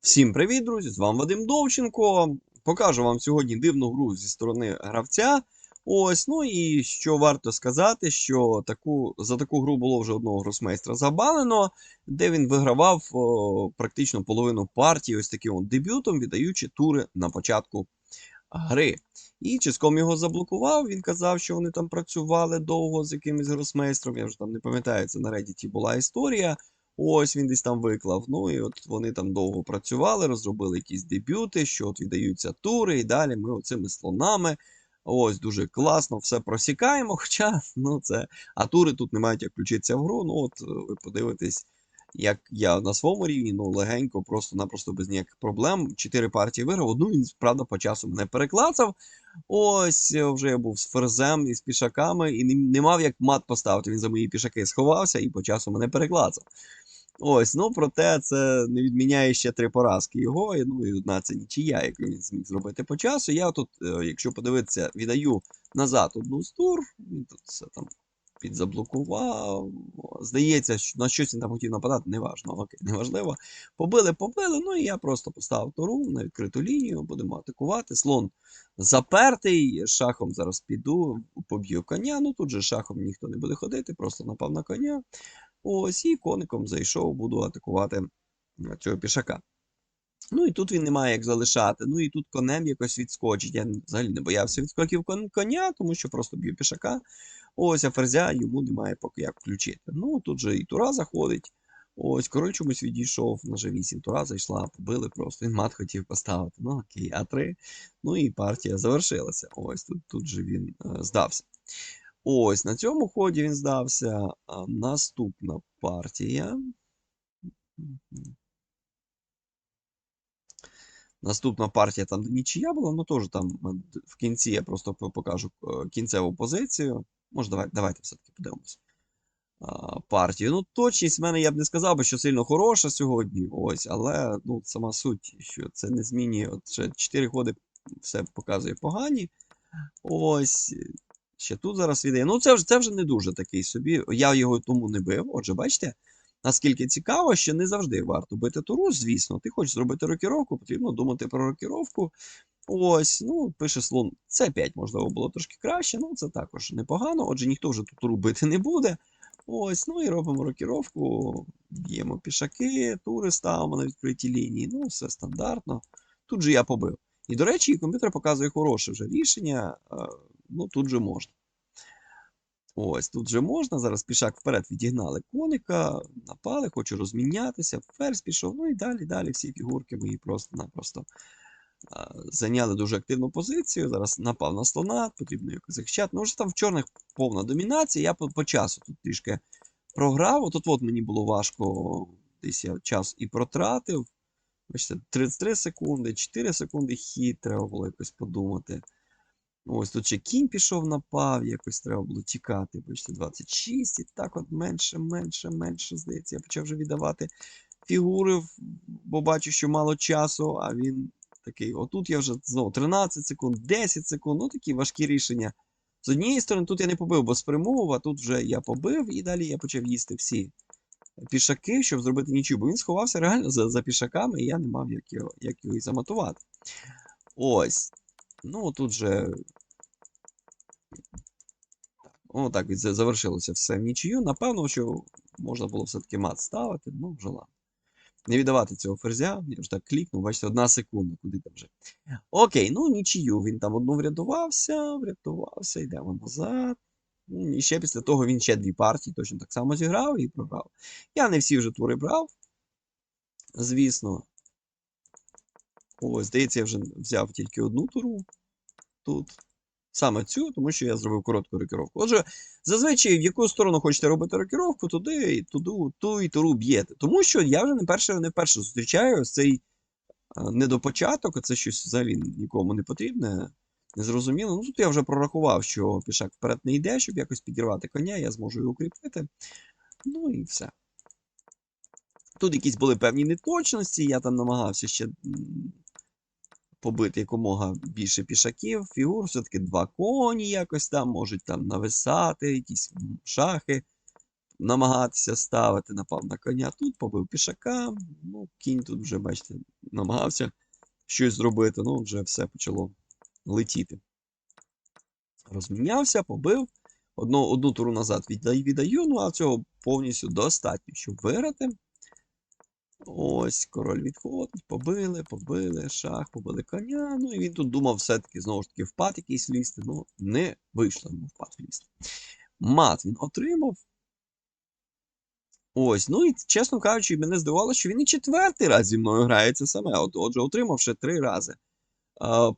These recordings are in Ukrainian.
Всім привіт, друзі! З вами Вадим Довченко. Покажу вам сьогодні дивну гру зі сторони гравця. Ось, ну і що варто сказати, що таку, за таку гру було вже одного гросмейстра забанено, де він вигравав о, практично половину партії ось таким от дебютом, віддаючи тури на початку гри. І Чиском його заблокував. Він казав, що вони там працювали довго з якимось гросмейстром. Я вже там не пам'ятаю, це на Reddit була історія. Ось він десь там виклав. Ну і от вони там довго працювали, розробили якісь дебюти, що от віддаються тури, і далі ми оцими слонами. Ось дуже класно, все просікаємо. Хоча, ну це. А тури тут не мають як включитися в гру. Ну, от е, ви подивитесь, як я на своєму рівні, ну легенько, просто-напросто без ніяких проблем. Чотири партії виграв. Одну він, правда, по часу мене переклацав. Ось е, вже я був з ферзем і з пішаками, і не, не мав як мат поставити. Він за мої пішаки сховався і по часу мене переклацав. Ось, ну проте це не відміняє ще три поразки його. і, Ну і одна це нічия, яку він зміг зробити по часу. Я тут, е, якщо подивитися, віддаю назад одну з тур, він тут все там підзаблокував. Здається, на щось він там хотів нападати, неважно, окей, неважливо. Побили, побили. Ну і я просто поставив туру на відкриту лінію, будемо атакувати. Слон запертий. Шахом зараз піду, поб'ю коня. Ну тут же шахом ніхто не буде ходити, просто напав на коня. Ось і коником зайшов, буду атакувати цього пішака. Ну і тут він не має як залишати. Ну і тут конем якось відскочить. Я взагалі не боявся відскоків кон- коня, тому що просто б'ю пішака. Ось, а ферзя йому немає поки як включити. Ну тут же і тура заходить. Ось, король чомусь відійшов на G8. Тура зайшла, побили просто. Він мат хотів поставити. Ну окей, А3. Ну і партія завершилася. Ось тут, тут же він е, здався. Ось на цьому ході він здався. Наступна партія. Наступна партія там нічия була, ну теж там е, в кінці я просто покажу е, кінцеву позицію. Може, давай, давайте все-таки подивимось. Партію. Ну, точність в мене я б не сказав би, що сильно хороша сьогодні. Ось, але ну, сама суть, що це не змінює. От ще 4 ходи все показує погані. Ось. Ще тут зараз віддає. Ну, це вже, це вже не дуже такий собі. Я його тому не бив. Отже, бачите, наскільки цікаво, що не завжди варто бити туру, звісно. Ти хочеш зробити рокіровку, потрібно думати про рокіровку. Ось, ну, пише слон. Це 5 можливо, було трошки краще, ну це також непогано. Отже, ніхто вже тут туру бити не буде. Ось, ну і робимо рокіровку, б'ємо пішаки, тури ставимо на відкритій лінії. Ну, все стандартно. Тут же я побив. І, до речі, комп'ютер показує хороше вже рішення. Ну, тут же можна. Ось, тут же можна. Зараз пішак вперед відігнали коника, напали, хочу розмінятися. Ферзь пішов. Ну і далі, далі всі фігурки мої просто-напросто зайняли дуже активну позицію. Зараз напав на слона, потрібно якось захищати. Ну, вже там в чорних повна домінація. Я по, по часу тут трішки програв. От от мені було важко, десь я час і протратив. Бачите, 33 секунди, 4 секунди хід, треба було якось подумати. Ось тут ще кінь пішов, напав, якось треба було тікати. Бачите, 26, і так от менше, менше, менше, здається, я почав вже віддавати фігури, бо бачу, що мало часу, а він такий. Отут я вже знову 13 секунд, 10 секунд, ну такі важкі рішення. З однієї сторони, тут я не побив без примов, а тут вже я побив, і далі я почав їсти всі пішаки, щоб зробити нічого. Бо він сховався реально за, за пішаками, і я не мав як його, як його і заматувати. Ось. Ну, тут же. О, так, завершилося все в нічию. Напевно, що можна було все-таки мат ставити, ну, вже ладно. Не віддавати цього ферзя, я вже так клікнув, бачите, одна секунда, куди там вже. Окей, ну нічию. Він там одну врятувався, врятувався, йдемо назад. І ще після того він ще дві партії точно так само зіграв і програв. Я не всі вже тури брав. Звісно. Ось, здається, я вже взяв тільки одну туру тут. Саме цю, тому що я зробив коротку рокіровку. Отже, зазвичай, в яку сторону хочете робити рокіровку, туди і туди, ту і туру б'єте. Тому що я вже не перше, не вперше зустрічаю цей е, недопочаток, це щось взагалі нікому не потрібне, незрозуміло. Ну тут я вже прорахував, що пішак вперед не йде, щоб якось підірвати коня, я зможу його укріпити. Ну і все. Тут якісь були певні неточності, я там намагався ще побити якомога більше пішаків, фігур, все-таки два коні якось там можуть там нависати, якісь шахи. намагатися ставити, напав на коня тут, побив пішака. Ну, кінь тут вже, бачите, намагався щось зробити, ну, вже все почало летіти. Розмінявся, побив. Одну, одну туру назад віддаю, віддаю, ну а цього повністю достатньо, щоб виграти. Ось, король відходить, побили, побили, шах, побили коня. Ну і він тут думав все-таки знову ж таки впад якийсь лізти. Ну, не вийшло йому впад лізти. Мат він отримав. Ось, ну і чесно кажучи, мене здивувало, що він і четвертий раз зі мною грає це саме. От, отже, отримав ще три рази. Е,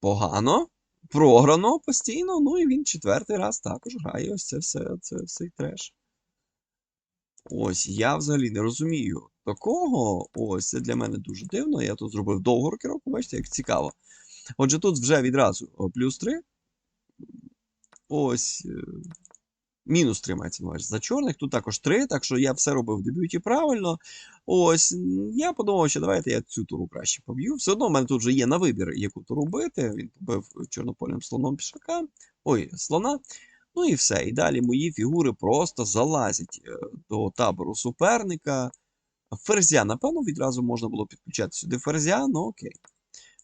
погано, програно постійно, ну і він четвертий раз також грає. Ось це все, це все треш. Ось, я взагалі не розумію такого. Ось, це для мене дуже дивно. Я тут зробив довгу рокіровку, бачите, як цікаво. Отже, тут вже відразу плюс 3. Ось. е, Мінус 3 мається на за чорних. Тут також 3, так що я все робив в дебюті правильно. Ось, я подумав, що давайте я цю туру краще поб'ю. Все одно в мене тут вже є на вибір, яку туру бити. Він побив чорнопольним слоном пішака. Ой, слона. Ну і все. І далі мої фігури просто залазять е, до табору суперника. Ферзя, напевно, відразу можна було підключати сюди ферзя, ну окей.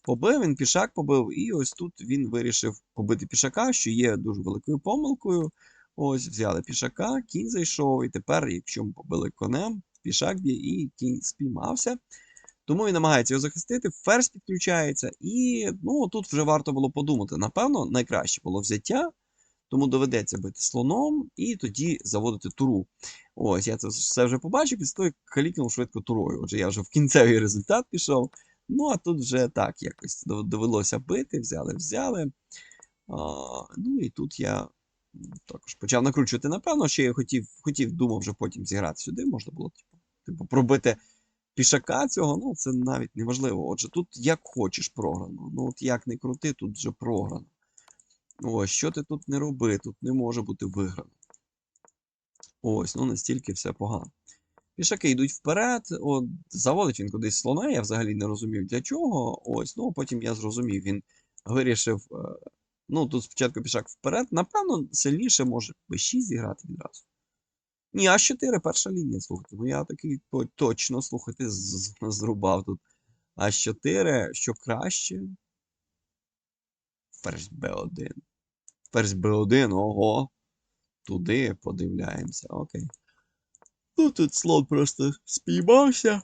Побив він, пішак побив, і ось тут він вирішив побити пішака, що є дуже великою помилкою. Ось взяли пішака, кінь зайшов, і тепер, якщо ми побили конем, пішак б'є і кінь спіймався. Тому він намагається його захистити, ферзь підключається, і ну, тут вже варто було подумати. Напевно, найкраще було взяття, тому доведеться бити слоном і тоді заводити туру. Ось, я це все вже побачив, після того, як клікнув швидко турою. Отже, я вже в кінцевий результат пішов. Ну, а тут вже так якось довелося бити, взяли, взяли. А, ну і тут я також почав накручувати. Напевно, ще я хотів, хотів, думав вже потім зіграти сюди. Можна було, типу, типу пробити пішака цього, ну це навіть не важливо. Отже, тут як хочеш програно. Ну, от як не крути, тут вже програно. Ось, що ти тут не роби, тут не може бути виграно. Ось, ну настільки все погано. Пішаки йдуть вперед, от, заводить він кудись слона, я взагалі не розумів для чого. Ось, ну потім я зрозумів, він вирішив. е, Ну, тут спочатку пішак вперед. Напевно, сильніше може b6 зіграти відразу. Ні, А4 перша лінія, слухайте. Ну я такий то- точно, слухайте, зрубав тут. А4, що краще? Ферзь Б1. Ферзь Б1, ого. Туди подивляємося, окей. Ну тут слон просто спіймався.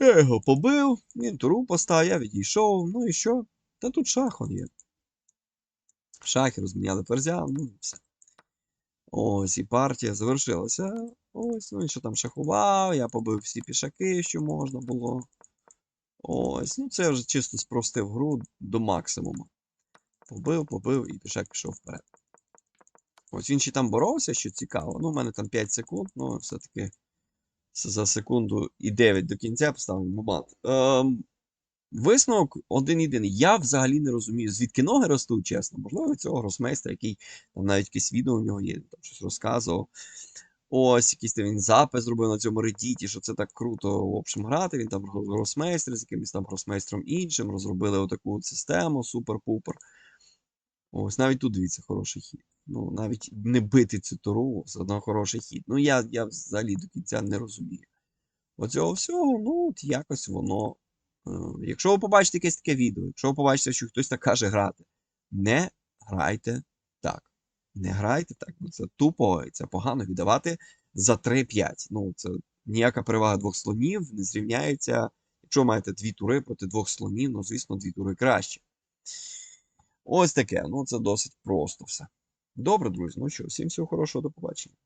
Я його побив, він туру поставив, я відійшов. Ну і що? Та тут шах он є. Шахи розміняли ферзя, ну і все. Ось і партія завершилася. Ось, ну він що там шахував, я побив всі пішаки, що можна було. Ось, ну це вже чисто спростив гру до максимуму. Побив, побив і пішак пішов вперед. Ось він ще там боровся, що цікаво. Ну, у мене там 5 секунд, ну все-таки за секунду і 9 до кінця поставимо мат. Ем, висновок один єдиний. Я взагалі не розумію, звідки ноги ростуть, чесно. Можливо, цього гросмейстра, який там навіть якесь відео у нього є, там щось розказував. Ось, якийсь там він запис зробив на цьому редіті, що це так круто в общем грати. Він там гросмейстер з якимось там гросмейстром іншим, розробили отаку от систему, супер-пупер. Ось навіть тут дивіться, хороший хід. Ну, навіть не бити цю туру, все одно хороший хід. Ну, я, я взагалі до кінця не розумію. Оцього всього, ну, от якось воно. Е, якщо ви побачите якесь таке відео, якщо ви побачите, що хтось так каже грати, не грайте так. Не грайте так. Ну, це тупо, і це погано віддавати за 3-5. Ну, це ніяка перевага двох слонів не зрівняється. Якщо маєте дві тури проти двох слонів, ну, звісно, дві тури краще. Ось таке. Ну, це досить просто все. Добре, друзі. Ну що, всім всього хорошого, до побачення.